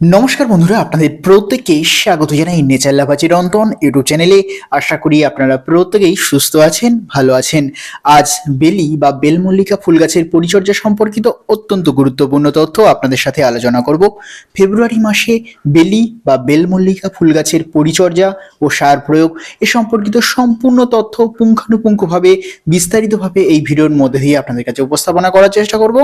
নমস্কার বন্ধুরা, আপনাদের প্রত্যেককে স্বাগত জানাই নেচার লাভাচি রন্তন ইউটিউব চ্যানেলে আশা করি আপনারা প্রত্যেকেই সুস্থ আছেন, ভালো আছেন। আজ বেলি বা বেলমল্লিকা ফুল গাছের পরিচর্যা সম্পর্কিত অত্যন্ত গুরুত্বপূর্ণ তথ্য আপনাদের সাথে আলোচনা করব। ফেব্রুয়ারি মাসে বেলি বা বেলমল্লিকা ফুল গাছের পরিচর্যা ও সার প্রয়োগ এ সম্পর্কিত সম্পূর্ণ তথ্য পুঙ্খানুপুঙ্খভাবে বিস্তারিতভাবে এই ভিডিওর মধ্যে দিয়ে আপনাদের কাছে উপস্থাপনা করার চেষ্টা করব।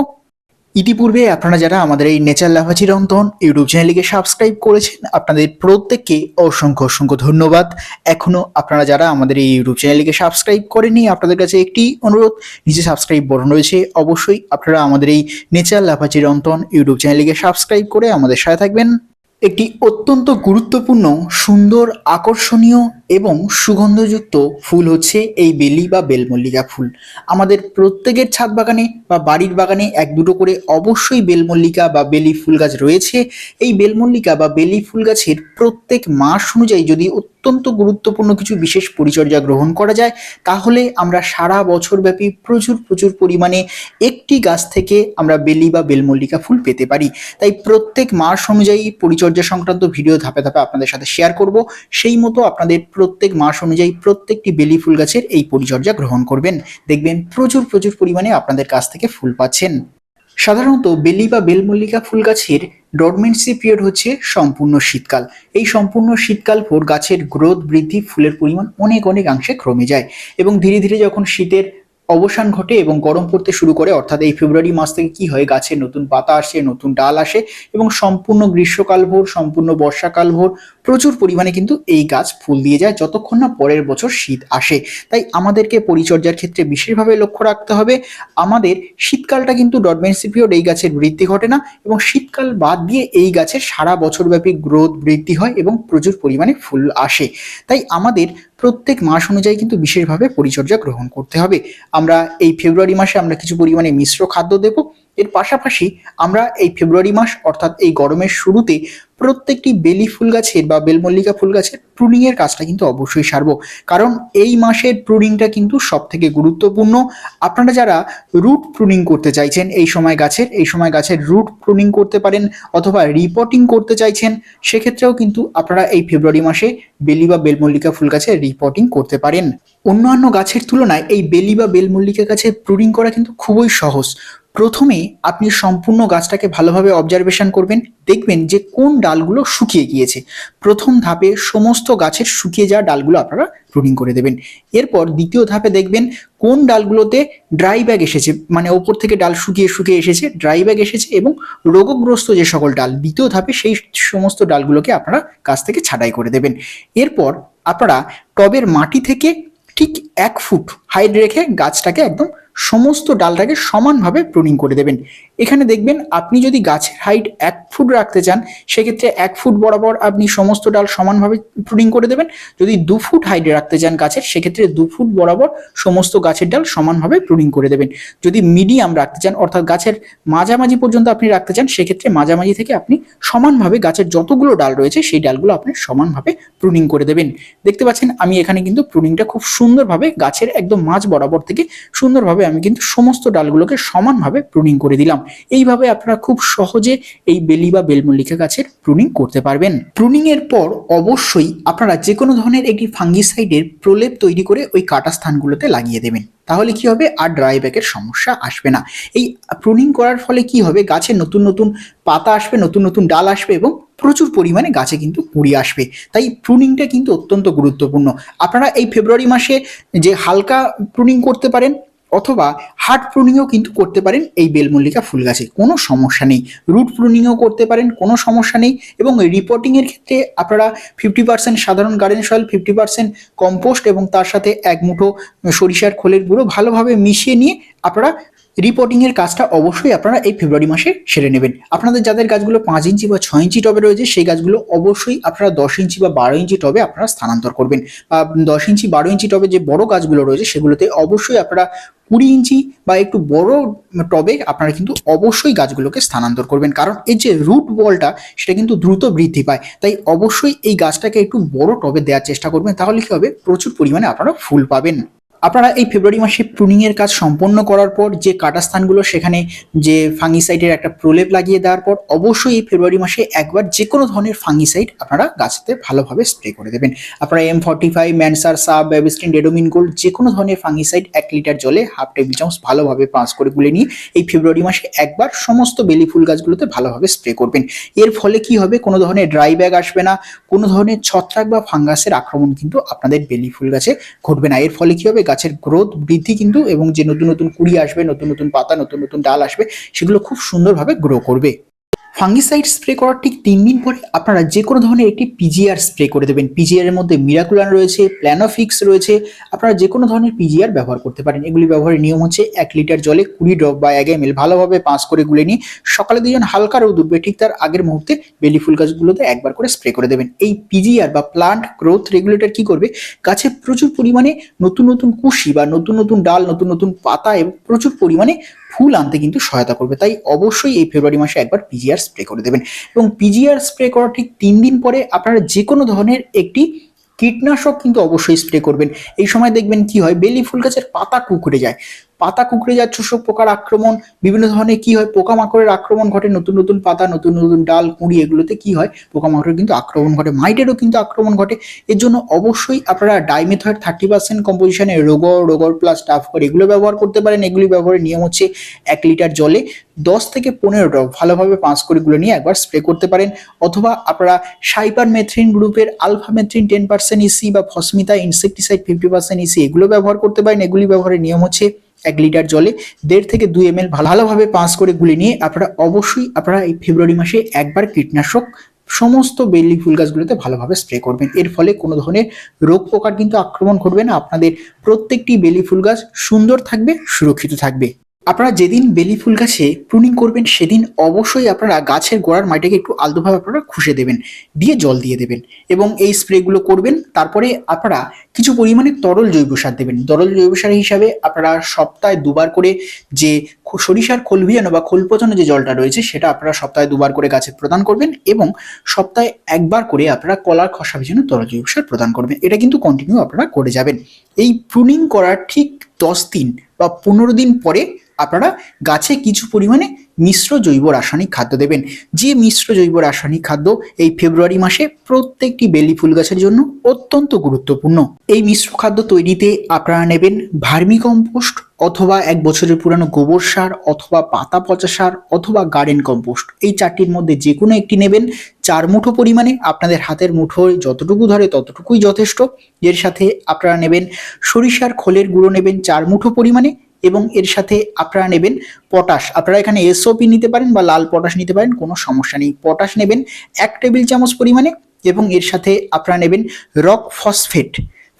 ইতিপূর্বে আপনারা যারা আমাদের এই নেচার লাভাচি রন্ধন ইউটিউব চ্যানেলকে সাবস্ক্রাইব করেছেন, আপনাদের প্রত্যেককে অসংখ্য অসংখ্য ধন্যবাদ। এখনও আপনারা যারা আমাদের এই ইউটিউব চ্যানেলকে সাবস্ক্রাইব করেনি আপনাদের কাছে একটি অনুরোধ, নিচে সাবস্ক্রাইব বটন রয়েছে। অবশ্যই আপনারা আমাদের এই নেচার লাভাচি রন্ধন ইউটিউব চ্যানেলকে সাবস্ক্রাইব করে আমাদের সাথে থাকবেন। একটি অত্যন্ত গুরুত্বপূর্ণ, সুন্দর, আকর্ষণীয় এবং সুগন্ধযুক্ত ফুল হচ্ছে এই বেলি বা বেলমল্লিকা ফুল। আমাদের প্রত্যেকের ছাদ বাগানে বা বাড়ির বাগানে এক দুটো করে অবশ্যই বেলমল্লিকা বা বেলি ফুল গাছ রয়েছে। এই বেলমল্লিকা বা বেলি ফুল গাছের প্রত্যেক মাস অনুযায়ী যদি অত্যন্ত গুরুত্বপূর্ণ কিছু বিশেষ পরিচর্যা গ্রহণ করা যায়, তাহলে আমরা সারা বছর ব্যাপী প্রচুর প্রচুর পরিমাণে একটি গাছ থেকে আমরা বেলি বা বেলমল্লিকা ফুল পেতে পারি। তাই প্রত্যেক মাস অনুযায়ী পরিচর্যা সংক্রান্ত ভিডিও ধাপে ধাপে আপনাদের সাথে শেয়ার করব। সেই মতো আপনাদের প্রত্যেক মাস অনুযায়ী প্রত্যেকটি বেলি ফুল গাছের এই পরিচর্যা গ্রহণ করবেন। দেখবেন প্রচুর প্রচুর পরিমাণে আপনাদের কাছ থেকে ফুল পাচ্ছেন। সাধারণত বেলি বা বেলমল্লিকা ফুল গাছের ডরমেন্সি পিরিয়ড হচ্ছে সম্পূর্ণ শীতকাল। এই সম্পূর্ণ শীতকাল ভোর গাছের গ্রোথ বৃদ্ধি ফুলের পরিমাণ অনেক অনেকাংশে কমে যায় এবং ধীরে ধীরে যখন শীতের অবসান ঘটে এবং গরম পড়তে শুরু করে, অর্থাৎ এই ফেব্রুয়ারি মাস থেকে কি হয় গাছের নতুন পাতা আসে, নতুন ডাল আসে এবং সম্পূর্ণ গ্রীষ্মকাল ভোর, সম্পূর্ণ বর্ষাকাল ভোর প্রচুর পরিমাণে কিন্তু এই গাছ ফুল দিয়ে যায় যতক্ষণ না পরের বছর শীত আসে। তাই আমাদেরকে পরিচর্যার ক্ষেত্রে বিশেষভাবে লক্ষ্য রাখতে হবে, আমাদের শীতকালটা কিন্তু পিরিয়ড এই গাছের বৃদ্ধি ঘটে না এবং শীতকাল বাদ দিয়ে এই গাছের সারা বছরব্যাপী গ্রোথ বৃদ্ধি হয় এবং প্রচুর পরিমাণে ফুল আসে। তাই আমাদের প্রত্যেক মাস অনুযায়ী কিন্তু বিশেষভাবে পরিচর্যা গ্রহণ করতে হবে। আমরা এই ফেব্রুয়ারি মাসে আমরা কিছু পরিমাণে মিশ্র খাদ্য দেব এর পাশাপাশি আমরা এই ফেব্রুয়ারি মাস, অর্থাৎ এই গরমের শুরুতে প্রত্যেকটি বেলি ফুল গাছের বা বেলমল্লিকা ফুল গাছের প্রুনিং এর কাজটা কিন্তু অবশ্যই সারবো। কারণ এই মাসের প্রুনিংটা কিন্তু সব থেকে গুরুত্বপূর্ণ। আপনারা যারা রুট প্রুনিং করতে চাইছেন এই সময় গাছের, এই সময় গাছের রুট প্রুনিং করতে পারেন অথবা রিপোর্টিং করতে চাইছেন, সেক্ষেত্রেও কিন্তু আপনারা এই ফেব্রুয়ারি মাসে বেলি বা বেলমল্লিকা ফুল গাছের রিপোর্টিং করতে পারেন। অন্যান্য গাছের তুলনায় এই বেলি বা বেলমল্লিকা গাছের প্রুনিং করা কিন্তু খুবই সহজ। প্রথমে আপনি সম্পূর্ণ গাছটাকে ভালোভাবে অবজারভেশন করবেন, দেখবেন যে কোন ডালগুলো শুকিয়ে গিয়েছে। প্রথম ধাপে সমস্ত গাছের শুকিয়ে যাওয়া ডালগুলো আপনারা প্রুনিং করে দেবেন। এরপর দ্বিতীয় ধাপে দেখবেন কোন ডালগুলোতে ড্রাই ব্যাগ এসেছে মানে ওপর থেকে ডাল শুকিয়ে শুকিয়ে এসেছে ড্রাই ব্যাগ এসেছে এবং রোগগ্রস্ত যে সকল ডাল, দ্বিতীয় ধাপে সেই সমস্ত ডালগুলোকে আপনারা গাছ থেকে ছাঁটাই করে দেবেন। এরপর আপনারা টবের মাটি থেকে ঠিক এক ফুট হাইট রেখে গাছটাকে একদম সমস্ত ডালটাকে সমানভাবে প্রুনিং করে দেবেন। এখানে দেখবেন আপনি যদি গাছের হাইট এক ফুট রাখতে চান, সেক্ষেত্রে এক ফুট বরাবর আপনি সমস্ত ডাল সমানভাবে প্রুডিং করে দেবেন। যদি দু ফুট হাইটে রাখতে চান গাছের, সেক্ষেত্রে দু ফুট বরাবর সমস্ত গাছের ডাল সমানভাবে প্রুনিং করে দেবেন। যদি মিডিয়াম রাখতে চান, অর্থাৎ গাছের মাঝামাঝি পর্যন্ত আপনি রাখতে চান, সেক্ষেত্রে মাঝামাঝি থেকে আপনি সমানভাবে গাছের যতগুলো ডাল রয়েছে, সেই ডালগুলো আপনি সমানভাবে প্রুনিং করে দেবেন। দেখতে পাচ্ছেন, আমি এখানে কিন্তু প্রুনিংটা খুব সুন্দরভাবে গাছের একদম মাঝ বরাবর থেকে সুন্দরভাবে আমি কিন্তু সমস্ত ডালগুলোকে সমানভাবে প্রুনিং করে দিলাম। এইভাবে আপনারা খুব সহজে এই বেলি বা বেলমল্লিকা গাছের প্রুনিং করতে পারবেন। প্রুনিং এর পর অবশ্যই আপনারা যে কোনো ধরনের একটি ফাঙ্গিসাইডের প্রলেপ তৈরি করে ওই কাটা স্থানগুলোতে লাগিয়ে দেবেন। তাহলে কি হবে? আর ড্রাই ব্যাকের সমস্যা আসবে না। এই প্রুনিং করার ফলে কি হবে? গাছে নতুন নতুন পাতা আসবে, নতুন নতুন ডাল আসবে এবং প্রচুর পরিমাণে গাছে কিন্তু কুড়ি আসবে। তাই প্রুনিংটা কিন্তু অত্যন্ত গুরুত্বপূর্ণ। আপনারা এই ফেব্রুয়ারি মাসে যে হালকা প্রুনিং করতে পারেন অথবা হার্ট প্রুনিংও কিন্তু করতে পারেন এই বেলমল্লিকা ফুল গাছে। কোনো সমস্যা নেই। রুট প্রুনিংও করতে পারেন, কোনো সমস্যা নেই। এবং রিপোর্টিংয়ের ক্ষেত্রে আপনারা ফিফটি পার্সেন্ট সাধারণ garden soil fifty percent compost এবং তার সাথে এক মুঠো সরিষার খোলের গুঁড়ো ভালোভাবে মিশিয়ে নিয়ে আপনারা রিপোর্টিং এর কাজটা অবশ্যই আপনারা এই ফেব্রুয়ারি মাসে সেরে নেবেন। আপনাদের যাদের গাছগুলো পাঁচ ইঞ্চি বা ছয় ইঞ্চি টবে রয়েছে, সেই গাছগুলো অবশ্যই আপনারা দশ ইঞ্চি বা বারো ইঞ্চি টবে আপনারা স্থানান্তর করবেন। বা দশ ইঞ্চি, বারো ইঞ্চি টবে যে বড় গাছগুলো রয়েছে, সেগুলোতে অবশ্যই আপনারা কুড়ি ইঞ্চি বা একটু বড় টবে আপনারা কিন্তু অবশ্যই গাছগুলোকে স্থানান্তর করবেন। কারণ এই যে রুট বলটা সেটা কিন্তু দ্রুত বৃদ্ধি পায়। তাই অবশ্যই এই গাছটাকে একটু বড় টবে দেওয়ার চেষ্টা করবেন, তাহলে কি হবে? প্রচুর পরিমাণে আপনারা ফুল পাবেন। আপনারা এই ফেব্রুয়ারি মাসে প্রুনিং এর কাজ সম্পন্ন করার পর যে কাটা স্থানগুলো সেখানে যে ফাঙ্গিসাইডের একটা প্রলেপ লাগিয়ে দেওয়ার পর অবশ্যই এই ফেব্রুয়ারি মাসে একবার যে কোনো ধরনের ফাঙ্গিসাইড আপনারা গাছতে ভালোভাবে স্প্রে করে দেবেন। আপনারা এম ফর্টি ফাইভ ম্যানসার সাব ব্যাবিস্টিন ডেডোমিন গোল্ড যে কোনো ধরনের ফাঙ্গিসাইড এক লিটার জলে হাফ টেবিল চামচ ভালোভাবে পাঁচ করে গুলে নিয়ে এই ফেব্রুয়ারি মাসে একবার সমস্ত বেলি ফুল গাছগুলোতে ভালোভাবে স্প্রে করবেন। এর ফলে কি হবে? কোনো ধরনের ড্রাই ব্যাগ আসবে না, কোনো ধরনের ছত্রাক বা ফাঙ্গাসের আক্রমণ কিন্তু আপনাদের বেলি ফুল গাছে ঘটবে না। এর ফলে কি হবে? গাছের গ্রোথ বৃদ্ধি কিন্তু এবং যে নতুন নতুন কুড়ি আসবে, নতুন নতুন পাতা, নতুন নতুন ডাল আসবে, সেগুলো খুব সুন্দরভাবে গ্রো করবে। ফাঙ্গিসাইড স্প্রে করার ঠিক তিন দিন পরে আপনারা যে কোনো ধরনের একটি পিজিআর স্প্রে করে দেবেন। পিজিআর এর মধ্যে মিরাকুলান রয়েছে প্ল্যানোফিক্স রয়েছে, আপনারা যে কোনো ধরনের পিজিআর ব্যবহার করতে পারেন। এগুলি ব্যবহারের নিয়ম হচ্ছে এক লিটার জলে কুড়ি ড্রপ বা এক এম এল ভালোভাবে পাঁচ করে গুলে নিয়ে সকালে দুজন হালকা রোদ উঠবে, ঠিক তার আগের মুহূর্তে বেলি ফুল গাছগুলোতে একবার করে স্প্রে করে দেবেন। এই পিজিআর বা প্লান্ট গ্রোথ রেগুলেটর কি করবে? গাছে প্রচুর পরিমাণে নতুন নতুন কুশি বা নতুন নতুন ডাল, নতুন নতুন পাতা এবং প্রচুর পরিমাণে ফুল আনতে কিন্তু সহায়তা করবে। তাই অবশ্যই এই ফেব্রুয়ারি মাসে একবার পিজিআর স্প্রে করে দেবেন। এবং পিজিআর স্প্রে করার ঠিক তিন দিন পরে আপনারা যে কোনো ধরনের একটি কীটনাশক কিন্তু অবশ্যই স্প্রে করবেন। এই সময় দেখবেন কি হয়, বেলি ফুল গাছের পাতা কুকুরে যায়। পাতা কুকড়ে যায়, চোষক পোকার আক্রমণ, বিভিন্ন ধরনের কি হয়, পোকামাকড়ের আক্রমণ ঘটে, নতুন নতুন পাতা, নতুন নতুন ডাল, কুঁড়ি, এগুলোতে কি হয়, পোকামাকড়ের কিন্তু আক্রমণ ঘটে, মাইটেরও কিন্তু আক্রমণ ঘটে। এর জন্য অবশ্যই আপনারা ডাইমেথয়েড থার্টি পার্সেন্ট কম্পোজিশনে রোগর রোগর প্লাস টাফকর এগুলো ব্যবহার করতে পারেন। এগুলি ব্যবহারের নিয়ম হচ্ছে এক লিটার জলে দশ থেকে পনেরো ড্রপ ভালোভাবে পাঁচ করে গুলো নিয়ে একবার স্প্রে করতে পারেন। অথবা আপনারা সাইপার মেথ্রিন গ্রুপের alphamethrin ten percent EC বা ফসমিতা, ইনসেকটিসাইড ফিফটি পার্সেন্ট ইসি, এগুলো ব্যবহার করতে পারেন। এগুলি ব্যবহারের নিয়ম হচ্ছে এক লিটার জলে দেড় থেকে দুই এম ভালোভাবে পাঁচ করে গুলি নিয়ে আপনারা অবশ্যই আপনারা এই ফেব্রুয়ারি মাসে একবার কীটনাশক সমস্ত বেলি ফুল গাছগুলোতে ভালোভাবে স্প্রে করবেন। এর ফলে কোনো ধরনের রোগ পোকার কিন্তু আক্রমণ করবে না। আপনাদের প্রত্যেকটি বেলি ফুল গাছ সুন্দর থাকবে, সুরক্ষিত থাকবে। আপনারা যেদিন বেলি ফুল গাছে প্রুনিং করবেন, সেদিন অবশ্যই আপনারা গাছের গোড়ার মাটিকে একটু আলতোভাবে আপনারা খুশে দেবেন, দিয়ে জল দিয়ে দেবেন এবং এই স্প্রেগুলো করবেন। তারপরে আপনারা কিছু পরিমাণে তরল জৈব সার দেবেন। তরল জৈব সার হিসাবে আপনারা সপ্তাহে দুবার করে যে সরিষার খোল ভিজানো বা খোল পচানো যে জলটা রয়েছে, সেটা আপনারা সপ্তাহে দুবার করে গাছে প্রদান করবেন এবং সপ্তাহে একবার করে আপনারা কলার খসা ভিজানো তরল জৈব সার প্রদান করবেন। এটা কিন্তু কন্টিনিউ আপনারা করে যাবেন। এই প্রুনিং করার ঠিক দশ দিন বা পনেরো দিন পরে আপনারা গাছে কিছু পরিমাণে মিশ্র জৈব রাসায়নিক খাদ্য দেবেন। যে মিশ্র জৈব রাসায়নিক খাদ্য এই ফেব্রুয়ারি মাসে প্রত্যেকটি বেলি ফুল গাছের জন্য অত্যন্ত গুরুত্বপূর্ণ। এই মিশ্র খাদ্য তৈরিতে আপনারা নেবেন ভার্মি কম্পোস্ট অথবা এক বছরের পুরানো গোবর সার অথবা পাতা পচা সার অথবা গার্ডেন কম্পোস্ট। এই চারটির মধ্যে যে কোনো একটি নেবেন। চার মুঠো পরিমাণে আপনাদের হাতের মুঠোয় যতটুকু ধরে ততটুকুই যথেষ্ট। এর সাথে আপনারা নেবেন সরিষার খোলের গুঁড়ো নেবেন। চার মুঠো পরিমাণে এবং এর সাথে আপনারা নেবেন পটাশ। আপনারা এখানে এসওপি নিতে পারেন বা লাল পটাশ নিতে পারেন, কোনো সমস্যা নেই। পটাশ নেবেন এক টেবিল চামচ পরিমাণে এবং এর সাথে আপনারা নেবেন rock phosphate.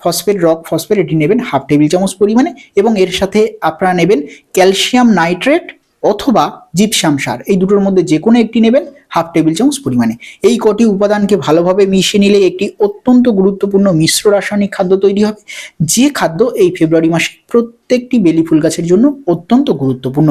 Phosphate, rock phosphate, এটি নেবেন হাফ টেবিল চামচ পরিমাণে এবং এর সাথে আপনারা নেবেন ক্যালসিয়াম নাইট্রেট অথবা জিপসাম সার, এই দুটোর মধ্যে যে কোনো একটি নেবেন হাফ টেবিল চামচ পরিমাণে। এই কটি উপাদানকে ভালোভাবে মিশিয়ে নিলে একটি অত্যন্ত গুরুত্বপূর্ণ মিশ্র রাসায়নিক খাদ্য তৈরি হবে। যে খাদ্য এই ফেব্রুয়ারি মাসে প্রত্যেকটি বেলি ফুল গাছের জন্য অত্যন্ত গুরুত্বপূর্ণ।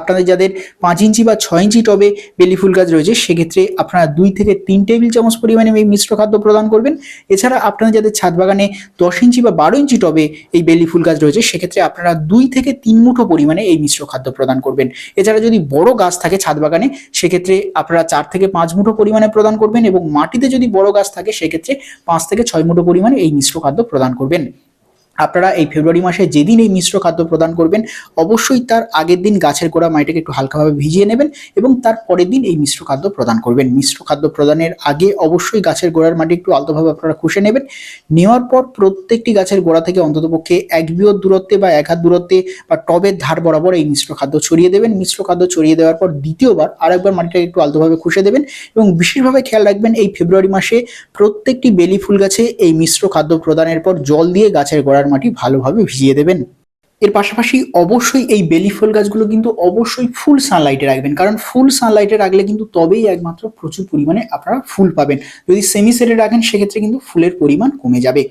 আপনাদের যাদের পাঁচ ইঞ্চি বা ছয় ইঞ্চি টবে বেলি ফুল গাছ রয়েছে, সেক্ষেত্রে আপনারা দুই থেকে তিন টেবিল চামচ পরিমাণে এই মিশ্র খাদ্য প্রদান করবেন। এছাড়া আপনাদের যাদের ছাদ বাগানে দশ ইঞ্চি বা বারো ইঞ্চি টবে এই বেলি ফুল গাছ রয়েছে, সেক্ষেত্রে আপনারা দুই থেকে তিন মুঠো পরিমাণে এই মিশ্র খাদ্য প্রদান করবেন। এছাড়া যদি বড় গাছ থাকে ছাদ বাগানে, সেক্ষেত্রে আপনারা চার থেকে পাঁচ মুঠো পরিমাণে প্রদান করবেন এবং মাটিতে যদি বড় গাছ থাকে, সেক্ষেত্রে পাঁচ থেকে ছয় মুঠো পরিমাণে এই মিশ্র খাদ্য প্রদান করবেন। আপনারা এই ফেব্রুয়ারি মাসে যেদিন এই মিশ্র খাদ্য প্রদান করবেন, অবশ্যই তার আগের দিন গাছের গোড়া মাটিকে একটু হালকাভাবে ভিজিয়ে নেবেন এবং তার পরের দিন এই মিশ্র খাদ্য প্রদান করবেন। মিশ্র খাদ্য প্রদানের আগে অবশ্যই গাছের গোড়ার মাটি একটু আলতোভাবে আপনারা খুশে নেবেন। নেওয়ার পর প্রত্যেকটি গাছের গোড়া থেকে অন্ততপক্ষে এক বিয়ত দূরত্বে বা এক হাত দূরত্বে বা টবের ধার বরাবর এই মিশ্র খাদ্য ছড়িয়ে দেবেন। মিশ্র খাদ্য ছড়িয়ে দেওয়ার পর দ্বিতীয়বার আরেকবার মাটিটাকে একটু আলতোভাবে খুশে দেবেন এবং বিশেষভাবে খেয়াল রাখবেন এই ফেব্রুয়ারি মাসে প্রত্যেকটি বেলি ফুল গাছে এই মিশ্র খাদ্য প্রদানের পর জল দিয়ে গাছের গোড়ার মাটি ভালোভাবে ভিজিয়ে দেবেন। এর পাশাপাশি অবশ্যই এই বেলি ফুল গাছগুলো কিন্তু অবশ্যই ফুল সানলাইটে রাখবেন। কারণ ফুল সানলাইটে রাখলে কিন্তু তবেই একমাত্র প্রচুর পরিমাণে আপনারা ফুল পাবেন। যদি সেমি সেটে রাখেন, সেক্ষেত্রে কিন্তু ফুলের পরিমাণ কমে যাবে।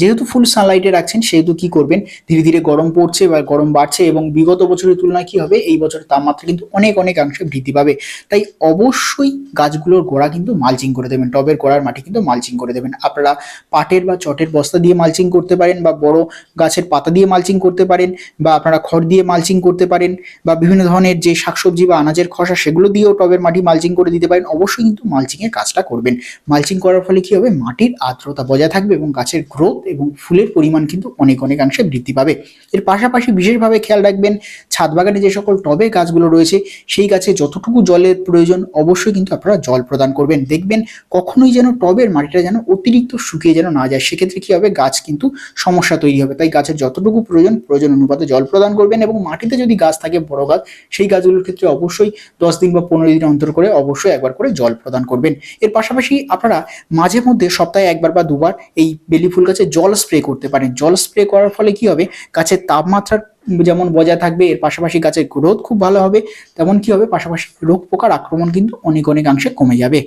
যেহেতু ফুল সানলাইটে রাখছেন, সেহেতু কি করবেন? ধীরে ধীরে গরম পড়ছে বা গরম বাড়ছে এবং বিগত বছরের তুলনায় কি হবে? এই বছরের তাপমাত্রা কিন্তু অনেক অনেকাংশে বৃদ্ধি পাবে। তাই অবশ্যই গাছগুলোর গোড়া কিন্তু মালচিং করে দেবেন। টবের গোড়ার মাটি কিন্তু মালচিং করে দেবেন। আপনারা পাটের বা চটের বস্তা দিয়ে মালচিং করতে পারেন বা বড় গাছের পাতা দিয়ে মালচিং করতে পারেন। বা আপনারা খড় দিয়ে মালচিং করতে পারেন বা বিভিন্ন ধরনের যে শাকসবজি বা আনাজের খসা সেগুলো দিয়েও টবের মাটি মালচিং করে দিতে পারেন, অবশ্যই কিন্তু মালচিং এর কাজটা করবেন। মালচিং করার ফলে কি হবে? মাটির আর্দ্রতা বজায় থাকবে এবং গাছের গ্রোথ এবং ফুলের পরিমাণ কিন্তু অনেক অনেকাংশে বৃদ্ধি পাবে। এর পাশাপাশি বিশেষভাবে খেয়াল রাখবেন ছাদ বাগানে যে সকল টবে গাছগুলো রয়েছে, সেই গাছে যতটুকু জলের প্রয়োজন, অবশ্যই কিন্তু আপনারা জল প্রদান করবেন। দেখবেন কখনোই যেন টবের মাটিটা যেন অতিরিক্ত শুকিয়ে যেন না যায়। সেক্ষেত্রে কী হবে? গাছ কিন্তু সমস্যা তৈরি হবে। তাই গাছের যতটুকু প্রয়োজন প্রয়োজন অনুপাতে জল প্রদান করবেন এবং মাটিতে যদি গাছ থাকে, বড় গাছ, সেই গাছগুলোর ক্ষেত্রে অবশ্যই দশ দিন বা পনেরো দিন অন্তর করে অবশ্যই একবার করে জল প্রদান করবেন। এর পাশাপাশি আপনারা মাঝে মধ্যে সপ্তাহে একবার বা দুবার এই বেলি ফুল গাছে জল স্প্রে করতে পারেন। জল স্প্রে করার ফলে কি হবে? গাছের তাপমাত্রার যেমন বজায় থাকবে, এর পাশাপাশি গাছের গ্রোথ খুব ভালো হবে, তেমন কি হবে? পাশাপাশি রোগ পোকার আক্রমণ কিন্তু অনেক অনেকাংশে কমে যাবে।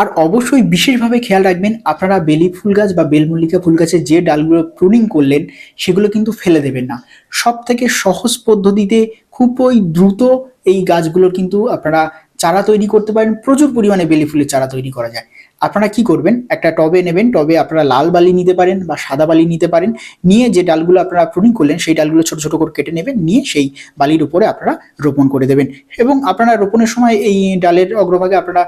আর অবশ্যই বিশেষভাবে খেয়াল রাখবেন, আপনারা বেলি ফুল গাছ বা বেলমল্লিকা ফুল গাছের যে ডালগুলো প্রুনিং করলেন, সেগুলো কিন্তু ফেলে দেবেন না। সব থেকে সহজ পদ্ধতিতে খুবই দ্রুত এই গাছগুলোর কিন্তু আপনারা চারা তৈরি করতে পারেন। প্রচুর পরিমাণে বেলি ফুলের চারা তৈরি করা যায়। আপনারা কি করবেন? একটা টবে নেবেন, টবে আপনারা লাল বালি নিতে পারেন বা সাদা বালি নিতে পারেন। নিয়ে যে ডালগুলো আপনারা প্রুনিং করলেন, সেই ডালগুলো ছোট ছোট করে কেটে নেবেন, নিয়ে সেই বালির উপরে আপনারা রোপণ করে দেবেন। এবং আপনারা রোপণের সময় এই ডালের অগ্রভাগে আপনারা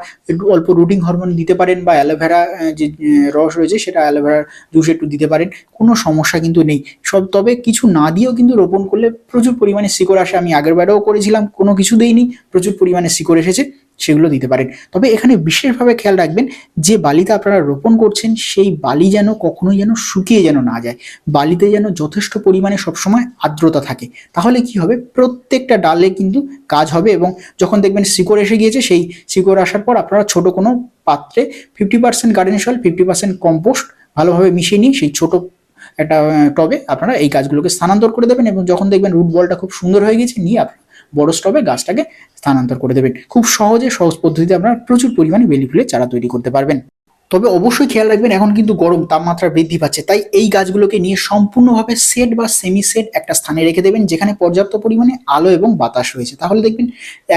অল্প রুটিং হরমোন দিতে পারেন বা অ্যালোভেরা যে রস রয়েছে, সেটা অ্যালোভেরার জুস একটু দিতে পারেন। কোনো সমস্যা কিন্তু নেই। সব, তবে কিছু না দিয়েও কিন্তু রোপণ করলে প্রচুর পরিমাণে শিকড় আসে। আমি আগের বারেও করেছিলাম, কোনো কিছু দেইনি, প্রচুর পরিমাণে শিকড় এসেছে। সেগুলো দিতে পারেন। তবে এখানে বিশেষভাবে খেয়াল রাখবেন, যে বালিতে আপনারা রোপণ করছেন, সেই বালি যেন কখনোই যেন শুকিয়ে যেন না যায়। বালিতে যেন যথেষ্ট পরিমাণে সবসময় আর্দ্রতা থাকে। তাহলে কি হবে? প্রত্যেকটা ডালে কিন্তু কাজ হবে এবং যখন দেখবেন শিকড় এসে গিয়েছে, সেই শিকড় আসার পর আপনারা ছোট কোনো পাত্রে fifty percent garden soil fifty percent compost ভালোভাবে মিশিয়ে নিয়ে সেই ছোট একটা টবে আপনারা এই গাছগুলোকে স্থানান্তর করে দেবেন এবং যখন দেখবেন রুট বলটা খুব সুন্দর হয়ে গেছে নিয়ে আপনারা বড় স্টবে গাছটাকে স্থানান্তর করে দেবেন। খুব সহজে, সহজ পদ্ধতিতে আপনারা প্রচুর পরিমাণে বেলি ফুলের চারা তৈরি করতে পারবেন। তবে অবশ্যই খেয়াল রাখবেন, এখন কিন্তু গরম, তাপমাত্রা বৃদ্ধি পাচ্ছে। তাই এই গাছগুলোকে নিয়ে সম্পূর্ণভাবে সেট বা সেমি সেট একটা স্থানে রেখে দেবেন, যেখানে পর্যাপ্ত পরিমাণে আলো এবং বাতাস রয়েছে। তাহলে দেখবেন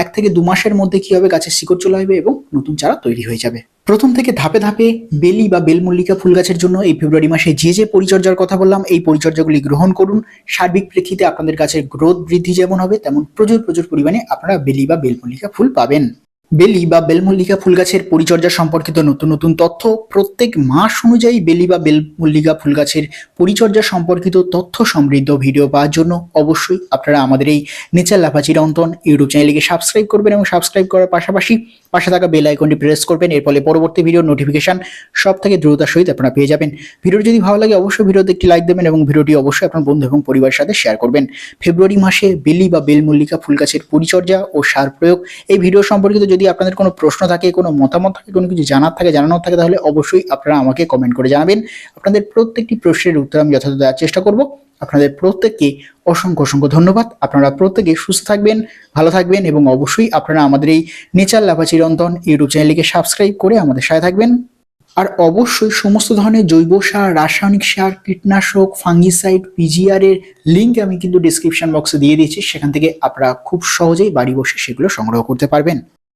এক থেকে দু মাসের মধ্যে কি হবে, গাছের শিকড় চলে আসবে এবং নতুন চারা তৈরি হয়ে যাবে। প্রথম থেকে ধাপে ধাপে বেলি বা বেলমল্লিকা ফুল গাছের জন্য এই ফেব্রুয়ারি মাসে যে যে পরিচর্যার কথা বললাম, এই পরিচর্যাগুলি গ্রহণ করুন। সার্বিক প্রেক্ষিতে আপনাদের গাছের গ্রোথ বৃদ্ধি যেমন হবে, তেমন প্রচুর প্রচুর পরিমাণে আপনারা বেলি বা বেলমল্লিকা ফুল পাবেন। বেলি বা বেলমল্লিকা ফুল গাছের পরিচর্যা সম্পর্কিত নতুন নতুন তথ্য। প্রত্যেক মাস অনুযায়ী বেলি বা বেলমল্লিকা ফুল গাছের পরিচর্যা সম্পর্কিত তথ্য সমৃদ্ধ ভিডিও পাওয়ার জন্য অবশ্যই আপনারা আমাদের এই নেচার লাফাচির অন্তন ইউটিউব চ্যানেলকে সাবস্ক্রাইব করবেন এবং সাবস্ক্রাইব করার পাশাপাশি পাশে থাকা বেল আইকনটি প্রেস করবেন। এর ফলে পরবর্তী ভিডিওর নোটিফিকেশন সব থেকে দ্রুততার সহিত আপনারা পেয়ে যাবেন। ভিডিওটি যদি ভালো লাগে অবশ্যই ভিডিওতে একটি লাইক দেবেন এবং ভিডিওটি অবশ্যই আপনার বন্ধু এবং পরিবারের সাথে শেয়ার করবেন। ফেব্রুয়ারি মাসে বেলি বা বেলমল্লিকা ফুল গাছের পরিচর্যা ও সার প্রয়োগ। এই ভিডিও সম্পর্কিত যদি আপনাদের কোনো প্রশ্ন থাকে, কোনো মতামত থাকে, কোনো কিছু জানার থাকে, জানানোর থাকে, তাহলে অবশ্যই আপনারা আমাকে কমেন্ট করে জানাবেন। আপনাদের প্রত্যেকটি প্রশ্নের উত্তর আমি যথাযথ দেওয়ার চেষ্টা করব। আপনাদের প্রত্যেককে অসংখ্য অসংখ্য ধন্যবাদ। আপনারা প্রত্যেকে সুস্থ থাকবেন, ভালো থাকবেন এবং অবশ্যই আপনারা আমাদের এই নেচার লাভা চিরন্তন ইউটিউব চ্যানেলকে সাবস্ক্রাইব করে আমাদের সাথে থাকবেন। আর অবশ্যই সমস্ত ধরনের জৈব সার, রাসায়নিক সার, কীটনাশক ফাঙ্গিসাইড পিজিআর এর লিঙ্ক আমি কিন্তু ডিসক্রিপশন বক্সে দিয়ে দিয়েছি। সেখান থেকে আপনারা খুব সহজেই বাড়ি বসে সেগুলো সংগ্রহ করতে পারবেন।